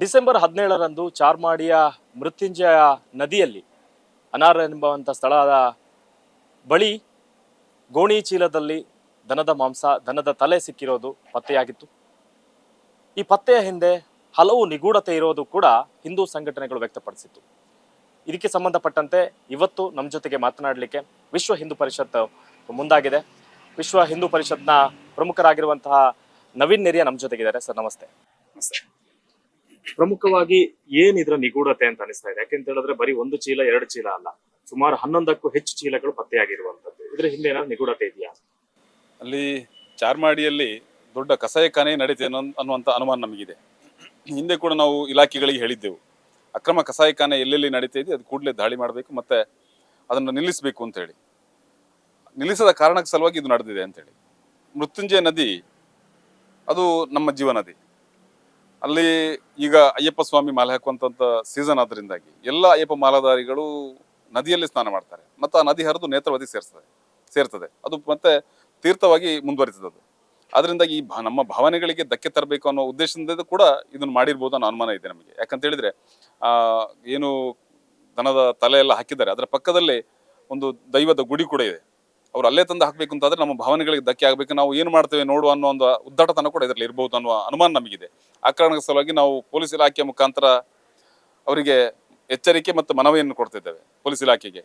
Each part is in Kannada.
ಡಿಸೆಂಬರ್ ಹದಿನೇಳರಂದು ಚಾರ್ಮಾಡಿಯ ಮೃತ್ಯುಂಜಯ ನದಿಯಲ್ಲಿ ಅನಾರ ಎಂಬುವಂಥ ಸ್ಥಳದ ಬಳಿ ಗೋಣಿ ಚೀಲದಲ್ಲಿ ದನದ ಮಾಂಸ, ದನದ ತಲೆ ಸಿಕ್ಕಿರೋದು ಪತ್ತೆಯಾಗಿತ್ತು. ಈ ಪತ್ತೆಯ ಹಿಂದೆ ಹಲವು ನಿಗೂಢತೆ ಇರೋದು ಕೂಡ ಹಿಂದೂ ಸಂಘಟನೆಗಳು ವ್ಯಕ್ತಪಡಿಸಿತ್ತು. ಇದಕ್ಕೆ ಸಂಬಂಧಪಟ್ಟಂತೆ ಇವತ್ತು ನಮ್ಮ ಜೊತೆಗೆ ಮಾತನಾಡಲಿಕ್ಕೆ ವಿಶ್ವ ಹಿಂದೂ ಪರಿಷತ್ ಮುಂದಾಗಿದೆ. ವಿಶ್ವ ಹಿಂದೂ ಪರಿಷತ್ನ ಪ್ರಮುಖರಾಗಿರುವಂತಹ ನವೀನ್ ನೆರಿಯ ನಮ್ಮ ಜೊತೆಗಿದ್ದಾರೆ. ಸರ್ ನಮಸ್ತೆ. ಪ್ರಮುಖವಾಗಿ ಏನ್ ಇದರ ನಿಗೂಢತೆ ಅಂತ ಅನಿಸ್ತಾ ಇದೆ? ಯಾಕೆಂತ ಹೇಳಿದ್ರೆ ಬರೀ ಒಂದು ಚೀಲ, ಎರಡು ಚೀಲ ಅಲ್ಲ. ಸುಮಾರು ಹನ್ನೊಂದಕ್ಕೂ ಹೆಚ್ಚು ಚೀಲಗಳು ಪತ್ತೆಯಾಗಿರುವಂತದ್ದು ಇದ್ರ ಹಿಂದೆ ಏನಾದ್ರು ನಿಗೂಢತೆ ಇದೆಯಾ? ಅಲ್ಲಿ ಚಾರ್ಮಾಡಿಯಲ್ಲಿ ದೊಡ್ಡ ಕಸಾಯಖಾನೆ ನಡೀತಿದೆ ಅನ್ನುವಂತ ಅನುಮಾನ ನಮಗಿದೆ. ಹಿಂದೆ ಕೂಡ ನಾವು ಇಲಾಖೆಗಳಿಗೆ ಹೇಳಿದ್ದೆವು. ಅಕ್ರಮ ಕಸಾಯಖಾನೆ ಎಲ್ಲೆಲ್ಲಿ ನಡೀತಾ ಇದೆ, ಅದು ಕೂಡಲೇ ದಾಳಿ ಮಾಡಬೇಕು ಮತ್ತೆ ಅದನ್ನು ನಿಲ್ಲಿಸಬೇಕು ಅಂತ ಹೇಳಿ. ನಿಲ್ಲಿಸದ ಕಾರಣಕ್ಕೆ ಸಲುವಾಗಿ ಇದು ನಡೆದಿದೆ ಅಂತೇಳಿ ಮೃತ್ಯುಂಜಯ ನದಿ, ಅದು ನಮ್ಮ ಜೀವ ನದಿ ಅಲ್ಲಿ ಈಗ ಅಯ್ಯಪ್ಪ ಸ್ವಾಮಿ ಮಾಲೆ ಹಾಕುವಂತ ಸೀಸನ್ ಆದ್ರಿಂದಾಗಿ ಎಲ್ಲ ಅಯ್ಯಪ್ಪ ಮಾಲಾಧಾರಿಗಳು ನದಿಯಲ್ಲಿ ಸ್ನಾನ ಮಾಡ್ತಾರೆ. ಮತ್ತು ಆ ನದಿ ಹರಿದು ನೇತ್ರವತಿ ಸೇರ್ತದೆ ಸೇರ್ತದೆ. ಅದು ಮತ್ತೆ ತೀರ್ಥವಾಗಿ ಮುಂದುವರಿತದೆ ಅದು ಅದರಿಂದಾಗಿ ಈ ನಮ್ಮ ಭಾವನೆಗಳಿಗೆ ಧಕ್ಕೆ ತರಬೇಕು ಅನ್ನೋ ಉದ್ದೇಶದಿಂದ ಕೂಡ ಇದನ್ನು ಮಾಡಿರ್ಬೋದು ಅನ್ನೋ ಅನುಮಾನ ಇದೆ ನಮಗೆ. ಯಾಕಂತ ಹೇಳಿದ್ರೆ ಏನು ದನದ ತಲೆ ಎಲ್ಲ ಹಾಕಿದ್ದಾರೆ. ಅದರ ಪಕ್ಕದಲ್ಲಿ ಒಂದು ದೈವದ ಗುಡಿ ಕೂಡ ಇದೆ. ಅವ್ರು ಅಲ್ಲೇ ತಂದು ಹಾಕ್ಬೇಕು ಅಂತಾದ್ರೆ ನಮ್ಮ ಭಾವನೆಗಳಿಗೆ ಧಕ್ಕೆ ಆಗಬೇಕು. ನಾವು ಏನು ಮಾಡ್ತೇವೆ ನೋಡು ಅನ್ನೋ ಒಂದು ಉದ್ದಟತನ ಕೂಡ ಇದರಲ್ಲಿ ಇರಬಹುದು ಅನ್ನುವ ಅನುಮಾನ ನಮಗಿದೆ. ಆ ಕಾರಣದ ಸಲುವಾಗಿ ನಾವು ಪೊಲೀಸ್ ಇಲಾಖೆಯ ಮುಖಾಂತರ ಅವರಿಗೆ ಎಚ್ಚರಿಕೆ ಮತ್ತು ಮನವಿಯನ್ನು ಕೊಡ್ತಿದ್ದೇವೆ ಪೊಲೀಸ್ ಇಲಾಖೆಗೆ.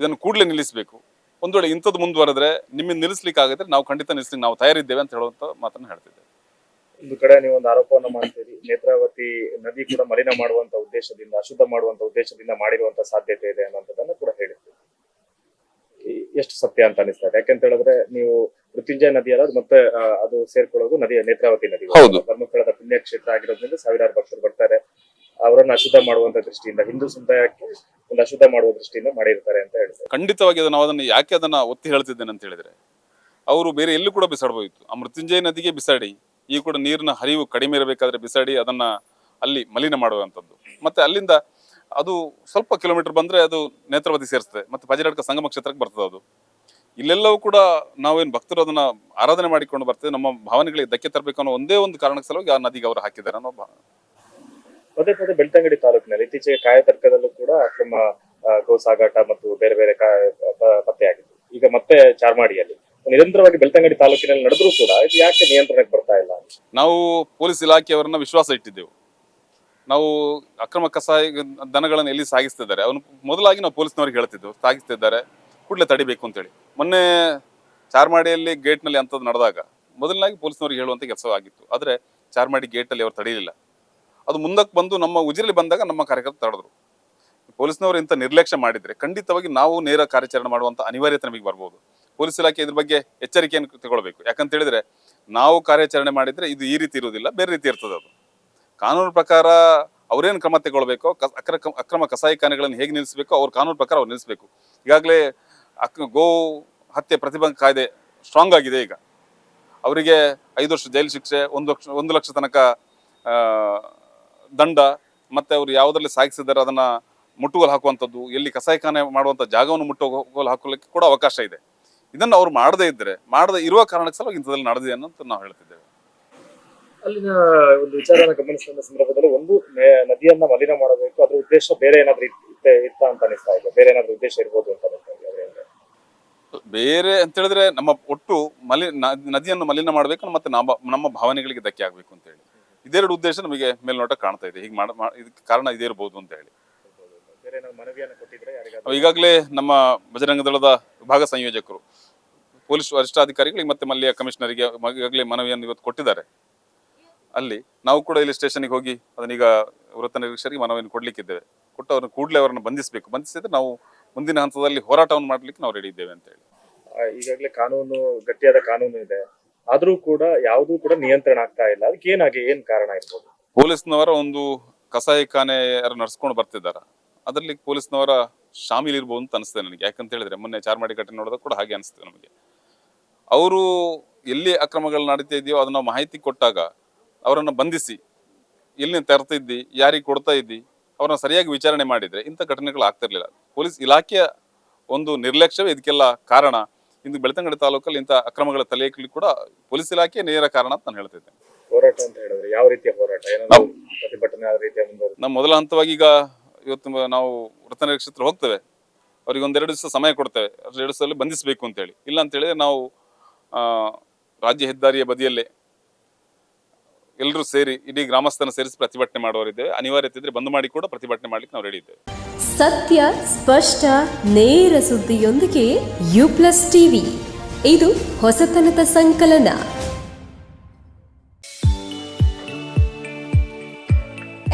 ಇದನ್ನು ಕೂಡಲೇ ನಿಲ್ಲಿಸಬೇಕು. ಒಂದು ವೇಳೆ ಇಂಥದ್ದು ಮುಂದುವರೆದ್ರೆ ನಿಮ್ಮ ನಿಲ್ಲಿಸ್ಲಿಕ್ಕೆ ಆಗಿದ್ರೆ ನಾವು ಖಂಡಿತ ನಿಲ್ಲಿಸ್ಲಿಕ್ಕೆ ನಾವು ತಯಾರಿದ್ದೇವೆ ಅಂತ ಹೇಳುವಂತ ಮಾತನ್ನು ಹೇಳ್ತಿದ್ದೇವೆ. ಒಂದು ಕಡೆ ನೀವು ಒಂದು ಆರೋಪವನ್ನು ಮಾಡ್ತೀರಿ, ನೇತ್ರಾವತಿ ನದಿ ಕೂಡ ಮಲಿನ ಮಾಡುವಂತ ಉದ್ದೇಶದಿಂದ, ಅಶುದ್ಧ ಮಾಡುವಂತ ಉದ್ದೇಶದಿಂದ ಮಾಡಿರುವಂತ ಸಾಧ್ಯತೆ ಇದೆ ಅನ್ನೋದನ್ನ ಕೂಡ ಹೇಳಿದ್ರಿ. ಎಷ್ಟು ಸತ್ಯ ಅಂತ ಅನಿಸ್ತಾ ಇದೆ. ಯಾಕೆಂತ ಹೇಳಿದ್ರೆ ನೀವು ಮೃತ್ಯುಂಜಯ ನದಿ ಅಲ್ಲ ಅದು ಮತ್ತೆ ಆ, ಅದು ಸೇರ್ಕೊಳ್ಳೋದು ನದಿಯ ನೇತ್ರಾವತಿ ನದಿ. ಹೌದು. ಧರ್ಮಸ್ಥಳದ ಪುಣ್ಯಕ್ಷೇತ್ರ ಆಗಿರೋದ್ರಿಂದ ಸಾವಿರಾರು ಭಕ್ತರು ಬರ್ತಾರೆ. ಅವರನ್ನ ಅಶುದ್ಧ ಮಾಡುವಂತ ದೃಷ್ಟಿಯಿಂದ ಹಿಂದೂ ಸಮುದಾಯಕ್ಕೆ ಒಂದು ಅಶುದ್ಧ ಮಾಡುವ ದೃಷ್ಟಿಯಿಂದ ಮಾಡಿರ್ತಾರೆ ಅಂತ ಹೇಳ್ತಾರೆ. ಖಂಡಿತವಾಗಿ ಅದು ನಾವು ಅದನ್ನು ಯಾಕೆ ಅದನ್ನ ಒತ್ತಿ ಹೇಳ್ತಿದ್ದೇನೆ ಅಂತ ಹೇಳಿದ್ರೆ ಅವರು ಬೇರೆ ಎಲ್ಲೂ ಕೂಡ ಬಿಸಾಡಬಹುದಿತ್ತು ಆ ಮೃತ್ಯುಂಜಯ ನದಿಗೆ ಬಿಸಾಡಿ ಈ ಕೂಡ ನೀರಿನ ಹರಿವು ಕಡಿಮೆ ಇರಬೇಕಾದ್ರೆ ಬಿಸಾಡಿ ಅದನ್ನ ಅಲ್ಲಿ ಮಲಿನ ಮಾಡುವಂಥದ್ದು. ಮತ್ತೆ ಅಲ್ಲಿಂದ ಅದು ಸ್ವಲ್ಪ ಕಿಲೋಮೀಟರ್ ಬಂದ್ರೆ ಅದು ನೇತ್ರಾವತಿ ಸೇರಿಸ್ತದೆ ಮತ್ತೆ ಪಜಿರಾಡ್ಕ ಸಂಗಮ ಕ್ಷೇತ್ರಕ್ಕೆ ಬರ್ತದೆ ಅದು. ಇಲ್ಲೆಲ್ಲವೂ ಕೂಡ ನಾವೇನು ಭಕ್ತರು ಅದನ್ನ ಆರಾಧನೆ ಮಾಡಿಕೊಂಡು ಬರ್ತೇವೆ ನಮ್ಮ ಭಾವನೆಗಳಿಗೆ ಧಕ್ಕೆ ತರಬೇಕು ಅನ್ನೋ ಒಂದೇ ಒಂದು ಕಾರಣಕ್ಕೆ ಸಲುವಾಗಿ ಆ ನದಿಗೆ ಅವರು ಹಾಕಿದ್ದಾರೆ ಅನ್ನೋ ಪದೇ ಪದೇ ಬೆಳ್ತಂಗಡಿ ತಾಲೂಕಿನಲ್ಲಿ ಇತ್ತೀಚೆಗೆ ಕಾಯತರ್ಕದಲ್ಲೂ ಕೂಡ ಅಕ್ರಮ ಗೋ ಸಾಗಾಟ ಮತ್ತು ಬೇರೆ ಬೇರೆ ಪತ್ತೆಯಾಗಿತ್ತು ಈಗ ಮತ್ತೆ ಚಾರ್ಮಾಡಿಯಲ್ಲಿ. ನಿರಂತರವಾಗಿ ಬೆಳ್ತಂಗಡಿ ತಾಲೂಕಿನಲ್ಲಿ ನಡೆದ್ರೂ ಕೂಡ ಇದು ಯಾಕೆ ನಿಯಂತ್ರಣಕ್ಕೆ ಬರ್ತಾ ಇಲ್ಲ ನಾವು ಪೊಲೀಸ್ ಇಲಾಖೆಯವರನ್ನ ವಿಶ್ವಾಸ ಇಟ್ಟಿದ್ದೆವು. ನಾವು ಅಕ್ರಮ ಕಸಾಯ ದನಗಳನ್ನು ಎಲ್ಲಿ ಸಾಗಿಸ್ತಿದ್ದಾರೆ? ಅವನು ಮೊದಲಾಗಿ ನಾವು ಪೊಲೀಸ್ನವ್ರಿಗೆ ಹೇಳ್ತಿದ್ದೆವು, ಸಾಗಿಸ್ತಿದ್ದಾರೆ, ಕೂಡಲೇ ತಡಿಬೇಕು ಅಂತೇಳಿ. ಮೊನ್ನೆ ಚಾರ್ಮಾಡಿಯಲ್ಲಿ ಗೇಟ್ನಲ್ಲಿ ಅಂಥದ್ದು ನಡೆದಾಗ ಮೊದಲನಾಗಿ ಪೊಲೀಸ್ನವ್ರಿಗೆ ಹೇಳುವಂಥ ಕೆಲಸ ಆಗಿತ್ತು. ಆದರೆ ಚಾರ್ಮಾಡಿ ಗೇಟಲ್ಲಿ ಅವ್ರು ತಡೆಯಲಿಲ್ಲ ಅದು ಮುಂದಕ್ಕೆ ಬಂದು ನಮ್ಮ ಉಜಿರಲ್ಲಿ ಬಂದಾಗ ನಮ್ಮ ಕಾರ್ಯಕರ್ತ ತಡೆದ್ರು. ಪೊಲೀಸ್ನವರು ಇಂಥ ನಿರ್ಲಕ್ಷ್ಯ ಮಾಡಿದರೆ ಖಂಡಿತವಾಗಿ ನಾವು ನೇರ ಕಾರ್ಯಾಚರಣೆ ಮಾಡುವಂಥ ಅನಿವಾರ್ಯತೆ ನಮಗೆ ಬರ್ಬೋದು. ಪೊಲೀಸ್ ಇಲಾಖೆ ಇದ್ರ ಬಗ್ಗೆ ಎಚ್ಚರಿಕೆಯನ್ನು ತಗೊಳ್ಬೇಕು. ಯಾಕಂತ ಹೇಳಿದ್ರೆ ನಾವು ಕಾರ್ಯಾಚರಣೆ ಮಾಡಿದರೆ ಇದು ಈ ರೀತಿ ಇರುವುದಿಲ್ಲ, ಬೇರೆ ರೀತಿ ಇರ್ತದೆ ಅದು. ಕಾನೂನು ಪ್ರಕಾರ ಅವರೇನು ಕ್ರಮ ತಗೊಳ್ಬೇಕು ಅಕ್ರ- ಅಕ್ರಮ ಕಸಾಯಿಖಾನೆಗಳನ್ನು ಹೇಗೆ ನಿಲ್ಲಿಸಬೇಕು ಅವ್ರ ಕಾನೂನು ಪ್ರಕಾರ ಅವ್ರು ನಿಲ್ಲಿಸಬೇಕು. ಈಗಾಗಲೇ ಅಕ್, ಗೋ ಹತ್ಯೆ ಪ್ರತಿಬಂಧ ಕಾಯ್ದೆ ಸ್ಟ್ರಾಂಗ್ ಆಗಿದೆ ಈಗ. ಅವರಿಗೆ ಐದು ವರ್ಷ ಜೈಲು ಶಿಕ್ಷೆ, ಒಂದು ಲಕ್ಷ ಒಂದು ಲಕ್ಷ ತನಕ ದಂಡ, ಮತ್ತು ಅವರು ಯಾವುದರಲ್ಲಿ ಸಾಗಿಸಿದ್ದಾರೆ ಅದನ್ನು ಮುಟ್ಟುಗೋಲು ಹಾಕುವಂಥದ್ದು, ಎಲ್ಲಿ ಕಸಾಯಿಖಾನೆ ಮಾಡುವಂಥ ಜಾಗವನ್ನು ಮುಟ್ಟುಗೋಲು ಹಾಕೋಲಿಕ್ಕೆ ಕೂಡ ಅವಕಾಶ ಇದೆ. ಇದನ್ನು ಅವ್ರು ಮಾಡದೇ ಇದ್ದರೆ ಮಾಡದೇ ಇರುವ ಕಾರಣಕ್ಕೆ ಸಲುವಾಗಿ ಇಂಥದ್ದಲ್ಲಿ ನಡೆದಿದೆ ಅನ್ನೋದು ನಾವು ಹೇಳ್ತಿದ್ದೇವೆ. ಅಲ್ಲಿನ ಒಂದು ವಿಚಾರನ ಗಮನಿಸಿದ ಸಂದರ್ಭದಲ್ಲಿ ಒಂದು ನದಿಯನ್ನ ಮಲಿನ ಮಾಡಬೇಕು ಅದ್ರ ಉದ್ದೇಶ ಬೇರೆ ಏನಾದ್ರೂ ಇತ್ತ ಅಂತ ಅನಿಸ್ತಾ ಇದೆ. ಬೇರೆ ಏನಾದ್ರೂ ಉದ್ದೇಶ ಇರ್ಬೋದು ಅಂತ ಅನಿಸ್ತಾ ಇದೆ ಬೇರೆ ಅಂತ ಹೇಳಿದ್ರೆ ನಮ್ಮ ಒಟ್ಟು ಮಲಿ ನದಿಯನ್ನು ಮಲಿನ ಮಾಡಬೇಕು ಮತ್ತೆ ನಮ್ಮ ನಮ್ಮ ಭಾವನೆಗಳಿಗೆ ಧಕ್ಕೆ ಆಗಬೇಕು ಅಂತ ಹೇಳಿ. ಇದೆರಡು ಉದ್ದೇಶ ನಮಗೆ ಮೇಲ್ನೋಟ ಕಾಣ್ತಾ ಇದೆ. ಹೀಗೆ ಮಾಡ ಇದಕ್ಕೆ ಕಾರಣ ಇದೇ ಇರಬಹುದು ಅಂತ ಹೇಳಿ. ಬೇರೆ ಏನಾದ್ರು ಮನವಿಯನ್ನ ಕೊಟ್ಟಿದ್ರೆ ಯಾರಿಗಾದ್ರೂ? ಈಗಾಗಲೇ ನಮ್ಮ ಬಜರಂಗ ದಳದ ವಿಭಾಗ ಸಂಯೋಜಕರು ಪೊಲೀಸ್ ವರಿಷ್ಠಾಧಿಕಾರಿಗಳಿಗೆ ಮತ್ತೆ ಮಲ್ಲಿಯ ಕಮಿಷನರಿಗೆ ಈಗಾಗಲೇ ಮನವಿಯನ್ನು ಇವತ್ತು ಕೊಟ್ಟಿದ್ದಾರೆ. ಅಲ್ಲಿ ನಾವು ಕೂಡ ಇಲ್ಲಿ ಸ್ಟೇಷನ್ಗೆ ಹೋಗಿ ಅದನ್ನೀಗ ವೃತ್ತ ನಿರೀಕ್ಷರಿಗೆ ಮನವಿಯನ್ನು ಕೊಡ್ಲಿಕ್ಕಿದ್ದೇವೆ. ಕೊಟ್ಟು ಅವ್ರನ್ನ ಕೂಡಲೇ ಅವರನ್ನು ಬಂಧಿಸಬೇಕು. ಬಂಧಿಸಿದ್ರೆ ನಾವು ಮುಂದಿನ ಹಂತದಲ್ಲಿ ಹೋರಾಟವನ್ನು ಮಾಡಲಿಕ್ಕೆ ನಾವು ರೆಡಿ ಇದ್ದೇವೆ ಅಂತ ಹೇಳಿ ಈಗಾಗಲೇ ಕಾನೂನು ಗಟ್ಟಿಯಾದ ಕಾನೂನು ಇದೆ. ಆದರೂ ಕೂಡ ಯಾವುದೂ ಕೂಡ ನಿಯಂತ್ರಣ ಆಗ್ತಾ ಇಲ್ಲ. ಅದಕ್ಕೆ ಏನಾಗಿ ಏನು ಕಾರಣ ಇರ್ಬೋದು? ಪೊಲೀಸ್ನವರ ಒಂದು ಕಸಾಯಿಖಾನೆ ಯಾರು ನಡ್ಸ್ಕೊಂಡು ಬರ್ತಿದ್ದಾರೆ. ಅದರಲ್ಲಿ ಪೊಲೀಸ್ನವರ ಶಾಮೀಲ್ ಇರ್ಬೋದು ಅಂತ ಅನಿಸ್ತದೆ ನನಗೆ. ಯಾಕಂತ ಹೇಳಿದ್ರೆ ಮೊನ್ನೆ ಚಾರ್ಮಾಡಿ ಕಟ್ಟೆ ನೋಡಿದಾಗ ಕೂಡ ಹಾಗೆ ಅನಿಸ್ತದೆ ನಮಗೆ. ಅವರು ಎಲ್ಲಿ ಅಕ್ರಮಗಳು ನಡೀತಾ ಇದೆಯೋ ಅದನ್ನ ಮಾಹಿತಿ ಕೊಟ್ಟಾಗ ಅವರನ್ನು ಬಂಧಿಸಿ ಎಲ್ಲಿ ತರ್ತಿದ್ದಿ ಯಾರಿಗೆ ಕೊಡ್ತಾ ಇದ್ದಿ ಅವ್ರನ್ನ ಸರಿಯಾಗಿ ವಿಚಾರಣೆ ಮಾಡಿದ್ರೆ ಇಂಥ ಘಟನೆಗಳು ಆಗ್ತಿರ್ಲಿಲ್ಲ ಪೊಲೀಸ್ ಇಲಾಖೆಯ ಒಂದು ನಿರ್ಲಕ್ಷ್ಯವೇ ಇದಕ್ಕೆಲ್ಲ ಕಾರಣ. ಇಂದು ಬೆಳ್ತಂಗಡಿ ತಾಲೂಕಲ್ಲಿ ಇಂಥ ಅಕ್ರಮಗಳ ತಲೆ ಕೂಡ ಪೊಲೀಸ್ ಇಲಾಖೆ ನೇರ ಕಾರಣ ಅಂತ ನಾನು ಹೇಳ್ತಿದ್ದೇನೆ ಹೋರಾಟ ಅಂತ ಹೇಳಿದ್ರೆ ಯಾವ ರೀತಿಯ ಹೋರಾಟ? ನಾವು ಮೊದಲ ಹಂತವಾಗಿ ಈಗ ಇವತ್ತು ನಾವು ವೃತ್ತ ನಿರೀಕ್ಷಿತರು ಹೋಗ್ತೇವೆ. ಅವ್ರಿಗೆ ಒಂದೆರಡು ದಿವಸ ಸಮಯ ಕೊಡ್ತೇವೆ. ಎರಡು ದಿವಸದಲ್ಲಿ ಬಂಧಿಸಬೇಕು ಅಂತ ಹೇಳಿ ಇಲ್ಲ ಅಂತೇಳಿದ್ರೆ ನಾವು ಆ, ರಾಜ್ಯ ಹೆದ್ದಾರಿಯ ಬದಿಯಲ್ಲೇ ಎಲ್ಲರೂ ಸೇರಿ ಇಡೀ ಗ್ರಾಮಸ್ಥನ ಸೇರಿಸಿ ಪ್ರತಿಭಟನೆ ಮಾಡುವವರಿದ್ದೇವೆ ಅನಿವಾರ್ಯತೆ ಇದ್ರೆ ಬಂದ್ ಮಾಡಿ ಕೂಡ, ಪ್ರತಿಭಟನೆ ಮಾಡ್ಲಿಕ್ಕೆ ನಾವು ರೆಡಿ ಇದ್ದೇವೆ. ಸತ್ಯ, ಸ್ಪಷ್ಟ, ನೇರ ಸುದ್ದಿಯೊಂದಿಗೆ ಯು ಪ್ಲಸ್ ಟಿವಿ ಇದು ಹೊಸತನದ ಸಂಕಲನ.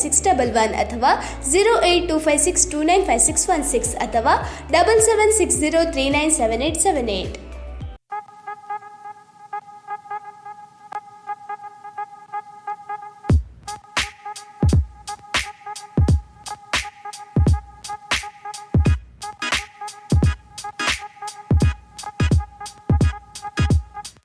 six double one ಅಥವಾ zero eight two five six two nine five six one six ಅಥವಾ double seven six zero three nine seven eight seven eight